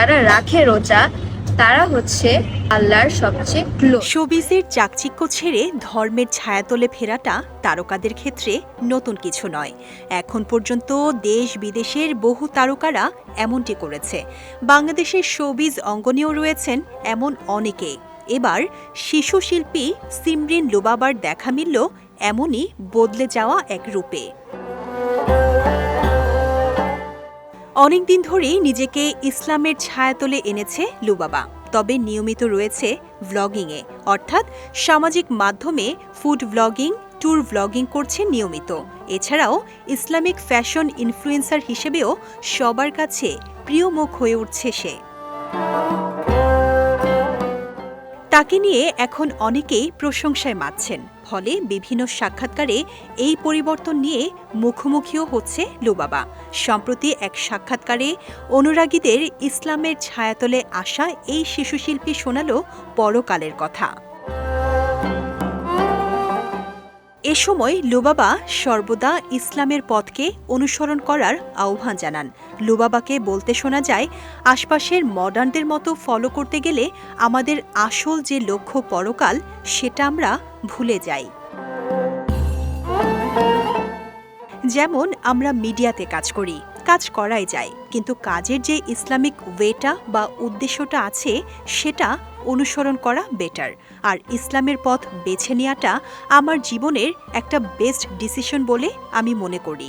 যারা রাখে রোজা, তারা হচ্ছে আল্লাহর সবচেয়ে ক্লোজ। শোবিজের চাকচিক্য ছেড়ে ধর্মের ছায়া ছায়াতলে ফেরাটা তারকাদের ক্ষেত্রে নতুন কিছু নয়। এখন পর্যন্ত দেশ বিদেশের বহু তারকারা এমনটি করেছে। বাংলাদেশের শোবিজ অঙ্গনেও রয়েছেন এমন অনেকে। এবার শিশু শিল্পী সিমরিন লুবাবার দেখা মিলল এমনই বদলে যাওয়া এক রূপে। অনেকদিন ধরেই নিজেকে ইসলামের ছায়াতলে এনেছে লুবাবা। তবে নিয়মিত রয়েছে ভ্লগিংয়ে অর্থাৎ সামাজিক মাধ্যমে ফুড ভ্লগিং ট্যুর ভ্লগিং করছে নিয়মিত। এছাড়াও ইসলামিক ফ্যাশন ইনফ্লুয়েন্সার হিসেবেও সবার কাছে প্রিয় মুখ হয়ে উঠছে সে। তাকে নিয়ে এখন অনেকেই প্রশংসায় মাতছেন। ফলে বিভিন্ন সাক্ষাৎকারে এই পরিবর্তন নিয়ে মুখোমুখিও হচ্ছে লুবাবা। সম্প্রতি এক সাক্ষাৎকারে অনুরাগীদের ইসলামের ছায়াতলে আসা এই শিশুশিল্পী শোনালো পরকালের কথা। এ সময় লুবাবা সর্বদা ইসলামের পথকে অনুসরণ করার আহ্বান জানান। লুবাবাকে বলতে শোনা যায়, আশপাশের মডার্নদের মতো ফলো করতে গেলে আমাদের আসল যে লক্ষ্য পরকাল, সেটা আমরা ভুলে যাই। যেমন আমরা মিডিয়াতে কাজ করি কাজ করাই যায়, কিন্তু কাজের যে ইসলামিক ওয়েটা বা উদ্দেশ্যটা আছে, সেটা অনুসরণ করা বেটার। আর ইসলামের পথ বেছে নেওয়াটা আমার জীবনের একটা বেস্ট ডিসিশন বলে আমি মনে করি।